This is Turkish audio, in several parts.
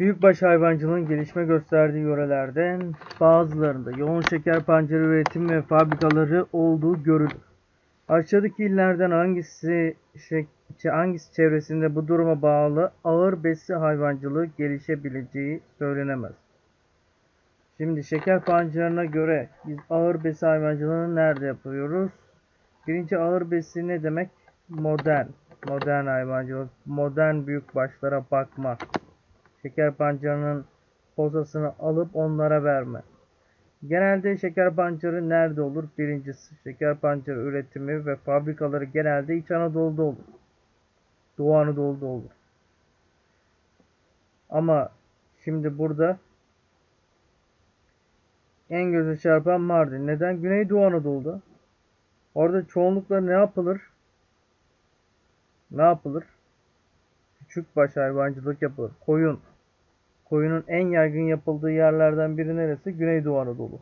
Büyükbaş hayvancılığın gelişme gösterdiği yörelerden bazılarında yoğun şeker pancarı üretim ve fabrikaları olduğu görülür. Aşağıdaki illerden hangisi hangisi çevresinde bu duruma bağlı ağır besi hayvancılığı gelişebileceği söylenemez. Şimdi şeker pancarına göre biz ağır besi hayvancılığını nerede yapıyoruz? Birinci ağır besi ne demek? Modern. Modern hayvancılık. Modern büyük başlara bakma. Şeker pancarının posasını alıp onlara verme. Genelde şeker pancarı nerede olur? Birincisi şeker pancarı üretimi ve fabrikaları genelde İç Anadolu'da olur. Doğu Anadolu'da olur. Ama şimdi burada en göze çarpan Mardin. Neden? Güneydoğu Anadolu'da. Orada çoğunlukla ne yapılır? Ne yapılır? Küçük baş hayvancılık yapılır. Koyun. Koyunun en yaygın yapıldığı yerlerden biri neresi? Güneydoğu Anadolu.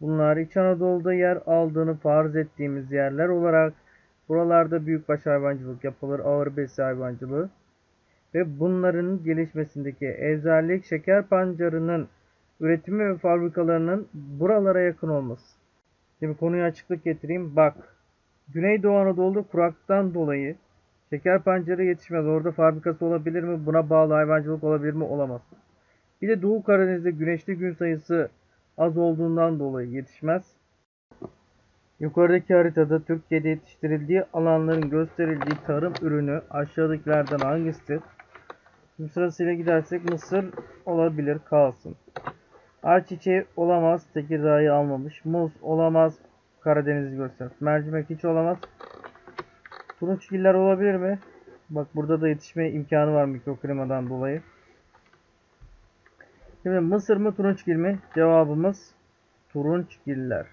Bunlar İç Anadolu'da yer aldığını farz ettiğimiz yerler olarak buralarda büyükbaş hayvancılık yapılır, ağır besi hayvancılığı ve bunların gelişmesindeki eczacılık şeker pancarının üretimi ve fabrikalarının buralara yakın olması. Şimdi konuya açıklık getireyim. Bak, Güneydoğu Anadolu'da kuraktan dolayı şeker pancarı yetişmez. Orada fabrikası olabilir mi? Buna bağlı hayvancılık olabilir mi? Olamaz. Bir de Doğu Karadeniz'de güneşli gün sayısı az olduğundan dolayı yetişmez. Yukarıdaki haritada Türkiye'de yetiştirildiği alanların gösterildiği tarım ürünü aşağıdakilerden hangisidir? Şimdi sırasıyla gidersek mısır olabilir kalsın. Ayçiçeği olamaz Tekirdağ'ı almamış. Muz olamaz Karadeniz'i gösterir. Mercimek hiç olamaz. Turunçgiller olabilir mi? Bak burada da yetişme imkanı var mikroklimadan dolayı. Şimdi mısır mı turunçgil mi? Cevabımız turunçgiller.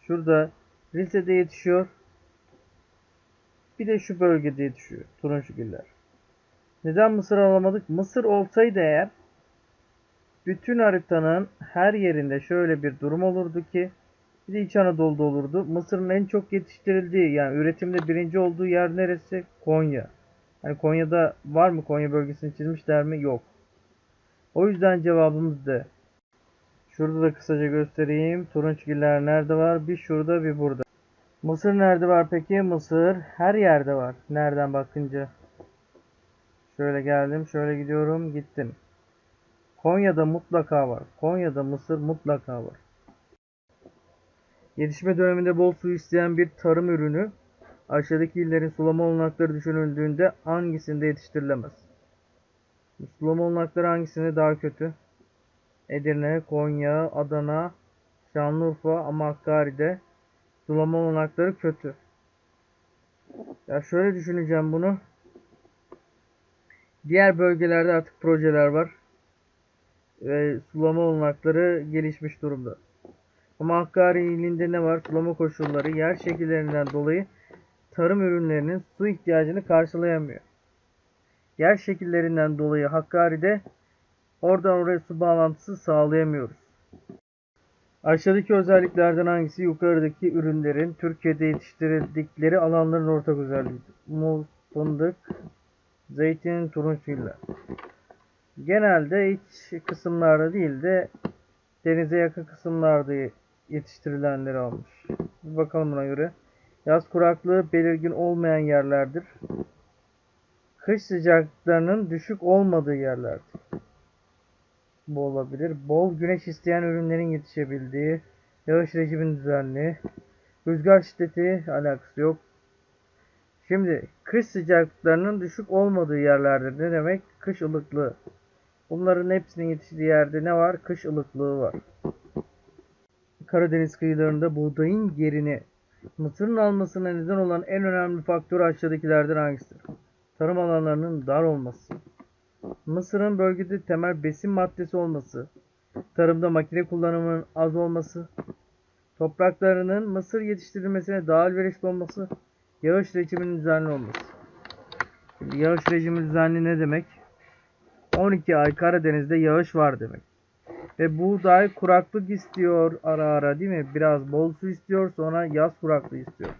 Şurada Rize'de yetişiyor. Bir de şu bölgede yetişiyor turunçgiller. Neden mısır alamadık? Mısır olsaydı eğer bütün haritanın her yerinde şöyle bir durum olurdu ki bir de İç Anadolu'da olurdu. Mısırın en çok yetiştirildiği yani üretimde birinci olduğu yer neresi? Konya. Yani Konya'da var mı? Konya bölgesini çizmişler mi? Yok. O yüzden cevabımız D. Şurada da kısaca göstereyim. Turunçgiller nerede var? Bir şurada bir burada. Mısır nerede var peki? Mısır her yerde var. Nereden bakınca? Şöyle geldim, şöyle gidiyorum, gittim. Konya'da mutlaka var. Konya'da mısır mutlaka var. Yetişme döneminde bol su isteyen bir tarım ürünü aşağıdaki illerin sulama olanakları düşünüldüğünde hangisinde yetiştirilemez? Sulama olanakları hangisinde daha kötü? Edirne, Konya, Adana, Şanlıurfa ama Hakkari'de sulama olanakları kötü. Ya şöyle düşüneceğim bunu. Diğer bölgelerde artık projeler var. Ve sulama olanakları gelişmiş durumda. Ama Hakkari ilinde ne var? Sulama koşulları yer şekillerinden dolayı tarım ürünlerinin su ihtiyacını karşılayamıyor. Yer şekillerinden dolayı Hakkari'de oradan oraya su bağlantısı sağlayamıyoruz. Aşağıdaki özelliklerden hangisi yukarıdaki ürünlerin Türkiye'de yetiştirildikleri alanların ortak özelliğidir? Muz, fındık, zeytin, turunçgiller. Genelde iç kısımlarda değil de denize yakın kısımlarda yetiştirilenleri almış. Bir bakalım buna göre. Yaz kuraklığı belirgin olmayan yerlerdir. Kış sıcaklıklarının düşük olmadığı yerlerdir. Bu olabilir. Bol güneş isteyen ürünlerin yetişebildiği, yağış rejimin düzenli, rüzgar şiddeti alakası yok. Şimdi kış sıcaklıklarının düşük olmadığı yerlerdir. Ne demek? Kış ılıklığı. Bunların hepsinin yetiştiği yerde ne var? Kış ılıklığı var. Karadeniz kıyılarında buğdayın yerini Mısırın almasına neden olan en önemli faktör aşağıdakilerden hangisidir? Tarım alanlarının dar olması, Mısır'ın bölgede temel besin maddesi olması, tarımda makine kullanımının az olması, topraklarının mısır yetiştirilmesine daha elverişli olması, yağış rejiminin düzenli olması. Şimdi yağış rejimi düzenli ne demek? 12 ay Karadeniz'de yağış var demek. Ve buğday kuraklık istiyor ara ara değil mi? Biraz bol su istiyor sonra yaz kuraklığı istiyor.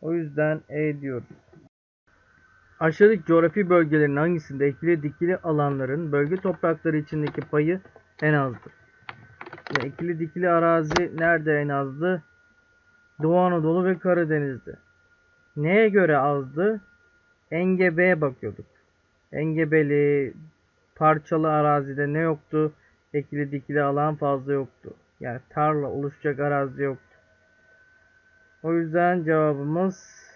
O yüzden E diyoruz. Aşağıdaki coğrafi bölgelerin hangisinde ekili dikili alanların bölge toprakları içindeki payı en azdır? Şimdi ekili dikili arazi nerede en azdı? Doğu Anadolu ve Karadeniz'de. Neye göre azdı? Engebe'ye bakıyorduk. Engebeli, parçalı arazide ne yoktu? Ekili dikili alan fazla yoktu. Yani tarla oluşacak arazi yoktu. O yüzden cevabımız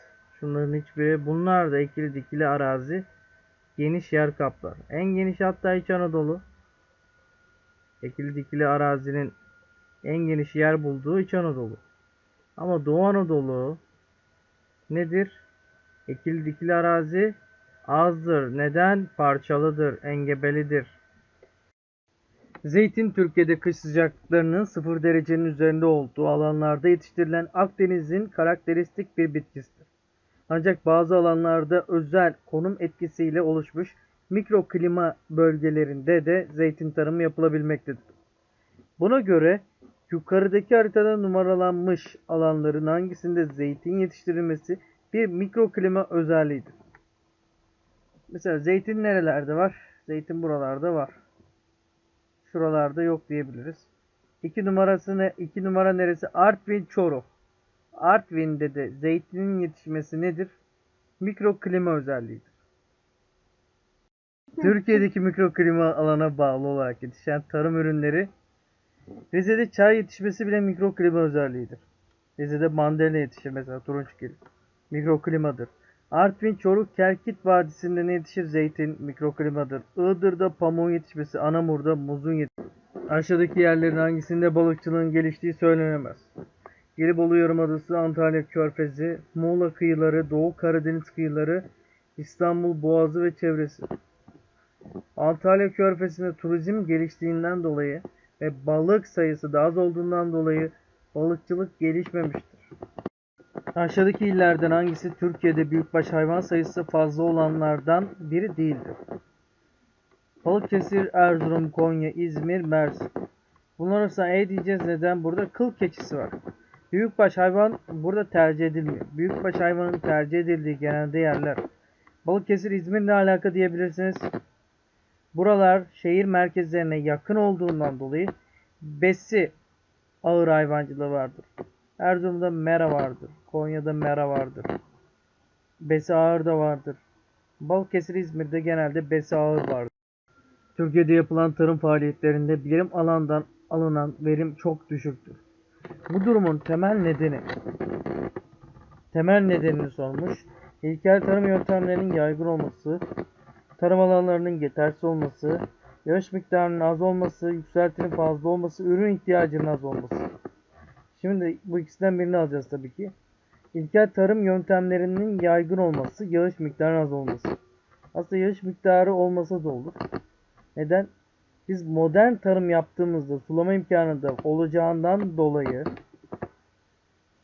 şunların hiçbiri. Bunlar da ekili dikili arazi geniş yer kaplar. En geniş hatta İç Anadolu. Ekili dikili arazinin en geniş yer bulduğu İç Anadolu. Ama Doğu Anadolu nedir? Ekili dikili arazi azdır. Neden? Parçalıdır, engebelidir. Zeytin Türkiye'de kış sıcaklıklarının 0 derecenin üzerinde olduğu alanlarda yetiştirilen Akdeniz'in karakteristik bir bitkisidir. Ancak bazı alanlarda özel konum etkisiyle oluşmuş mikroklima bölgelerinde de zeytin tarımı yapılabilmektedir. Buna göre yukarıdaki haritada numaralanmış alanların hangisinde zeytin yetiştirilmesi bir mikroklima özelliğidir. Mesela zeytin nerelerde var? Zeytin buralarda var. Şuralarda yok diyebiliriz. 2 numarası ne? 2 numara neresi? Artvin, Çoruh. Artvin'de de zeytinin yetişmesi nedir? Mikroklima özelliğidir. Türkiye'deki mikroklima alana bağlı olarak yetişen tarım ürünleri Rize'de çay yetişmesi bile mikroklima özelliğidir. Rize'de mandalina yetişir mesela turunçgil. Mikroklimadır. Artvin, Çoruk, Kerkit Vadisi'nde ne yetişir? Zeytin mikroklimadır. Iğdır'da pamuğun yetişmesi, Anamur'da muzun yetişmesi. Aşağıdaki yerlerin hangisinde balıkçılığın geliştiği söylenemez. Gelibolu Yarımadası, Antalya Körfezi, Muğla kıyıları, Doğu Karadeniz kıyıları, İstanbul Boğazı ve çevresi. Antalya Körfezi'nde turizm geliştiğinden dolayı ve balık sayısı da az olduğundan dolayı balıkçılık gelişmemiştir. Aşağıdaki illerden hangisi Türkiye'de büyükbaş hayvan sayısı fazla olanlardan biri değildir? Balıkesir, Erzurum, Konya, İzmir, Mersin. Bunlar arasında E diyeceğiz neden? Burada kıl keçisi var. Büyükbaş hayvan burada tercih edilmiyor. Büyükbaş hayvanın tercih edildiği genelde yerler. Balıkesir, İzmir ne alaka diyebilirsiniz. Buralar şehir merkezlerine yakın olduğundan dolayı besi ağır hayvancılığı vardır. Erzurum'da mera vardır. Konya'da mera vardır. Besi ağır da vardır. Balıkesir İzmir'de genelde besi ağır vardır. Türkiye'de yapılan tarım faaliyetlerinde birim alandan alınan verim çok düşüktür. Bu durumun temel nedeni temel nedenini sormuş. İlkel tarım yöntemlerinin yaygın olması, tarım alanlarının yetersiz olması, yağış miktarının az olması, yükseltinin fazla olması, ürün ihtiyacının az olması. Şimdi bu ikisinden birini alacağız tabii ki. İlkel tarım yöntemlerinin yaygın olması, yağış miktarının az olması. Aslında yağış miktarı olmasa da olur. Neden? Biz modern tarım yaptığımızda sulama imkanı da olacağından dolayı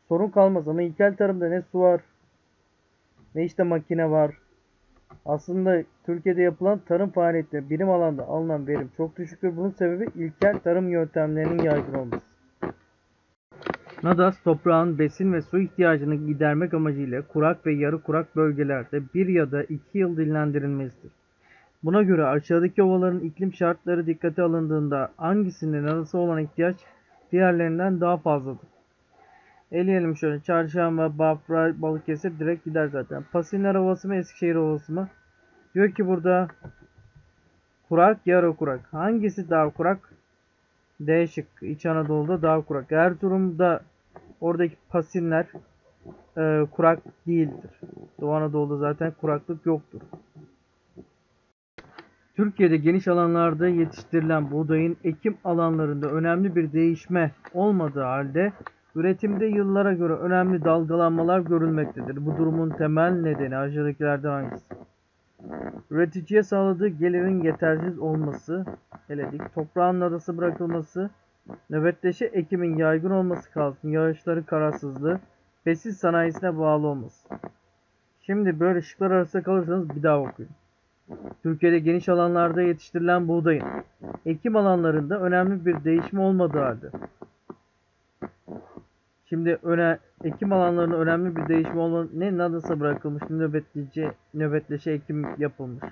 sorun kalmaz ama ilkel tarımda ne su var ne işte makine var. Aslında Türkiye'de yapılan tarım faaliyetleri birim alanda alınan verim çok düşüktür. Bunun sebebi ilkel tarım yöntemlerinin yaygın olması. Nadas toprağın besin ve su ihtiyacını gidermek amacıyla kurak ve yarı kurak bölgelerde bir ya da iki yıl dinlendirilmesidir. Buna göre aşağıdaki ovaların iklim şartları dikkate alındığında hangisinde nadasa olan ihtiyaç diğerlerinden daha fazladır? Eleyelim şöyle. Çarşamba, Bafra, Balıkesir direkt gider zaten. Pasinler Ovası mı Eskişehir Ovası mı? Diyor ki burada kurak, yarı kurak. Hangisi daha kurak? D şıkkı. İç Anadolu'da daha kurak. Erzurum'da oradaki pasinler e, kurak değildir. Doğu Anadolu'da zaten kuraklık yoktur. Türkiye'de geniş alanlarda yetiştirilen buğdayın ekim alanlarında önemli bir değişme olmadığı halde üretimde yıllara göre önemli dalgalanmalar görülmektedir. Bu durumun temel nedeni aşağıdakilerden hangisi? Üreticiye sağladığı gelirin yetersiz olması, eledik, toprağın nadası bırakılması, nöbetleşe ekimin yaygın olması kalsın, yağışların kararsızlığı, besin sanayisine bağlı olması. Şimdi böyle şıklar arasında kalırsanız bir daha okuyun. Türkiye'de geniş alanlarda yetiştirilen buğdayın ekim alanlarında önemli bir değişim olmadığı halde Şimdi öne, ekim alanlarında önemli bir değişim olma ne nasıl bırakılmış nöbetlice nöbetleşe ekim yapılmış.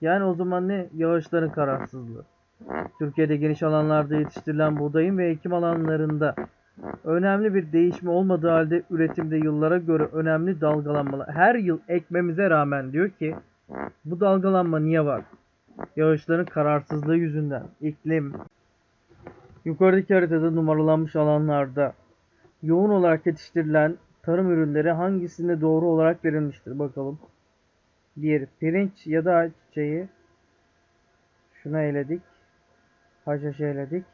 Yani o zaman ne yağışların kararsızlığı. Türkiye'de geniş alanlarda yetiştirilen buğdayın ve ekim alanlarında önemli bir değişme olmadığı halde üretimde yıllara göre önemli dalgalanmalar. Her yıl ekmemize rağmen diyor ki bu dalgalanma niye var? Yağışların kararsızlığı yüzünden. İklim. Yukarıdaki haritada numaralanmış alanlarda yoğun olarak yetiştirilen tarım ürünleri hangisinde doğru olarak verilmiştir bakalım. 1. Pirinç ya da ayçiçeği. Şuna eledik. Haşhaş eledik.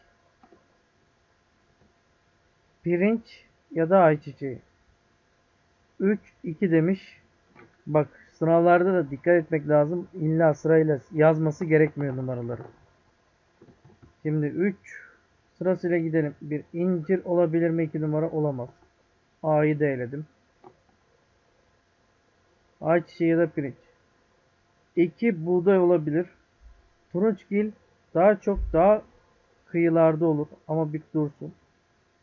Pirinç ya da ayçiçeği. 3, 2 demiş. Bak sınavlarda da dikkat etmek lazım. İlla sırayla yazması gerekmiyor numaraları. Şimdi 3 sırasıyla gidelim. Bir incir olabilir mi? 2 numara olamaz. A'yı da eledim. Ayçiçeği ya da pirinç. 2 buğday olabilir. Turunçgil daha çok daha kıyılarda olur ama bir dursun.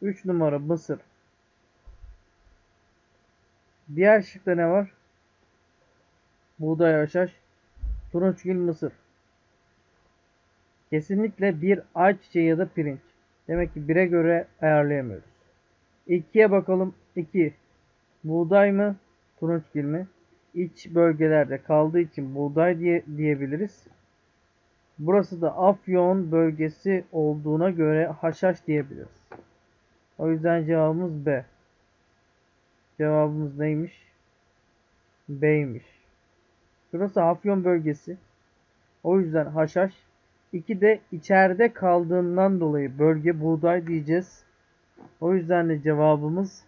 3 numara mısır. Diğer şıkta ne var? Buğday haşhaş, turunçgil mısır. Kesinlikle bir ayçiçeği ya da pirinç. Demek ki 1'e göre ayarlayamıyoruz. 2'ye bakalım. 2. Buğday mı? Turunçgil mi? İç bölgelerde kaldığı için buğday diye diyebiliriz. Burası da Afyon bölgesi olduğuna göre haşhaş diyebiliriz. O yüzden cevabımız B. Cevabımız neymiş? B'ymiş. Burası Afyon bölgesi. O yüzden haşhaş. 2 de içeride kaldığından dolayı bölge buğday diyeceğiz. O yüzden de cevabımız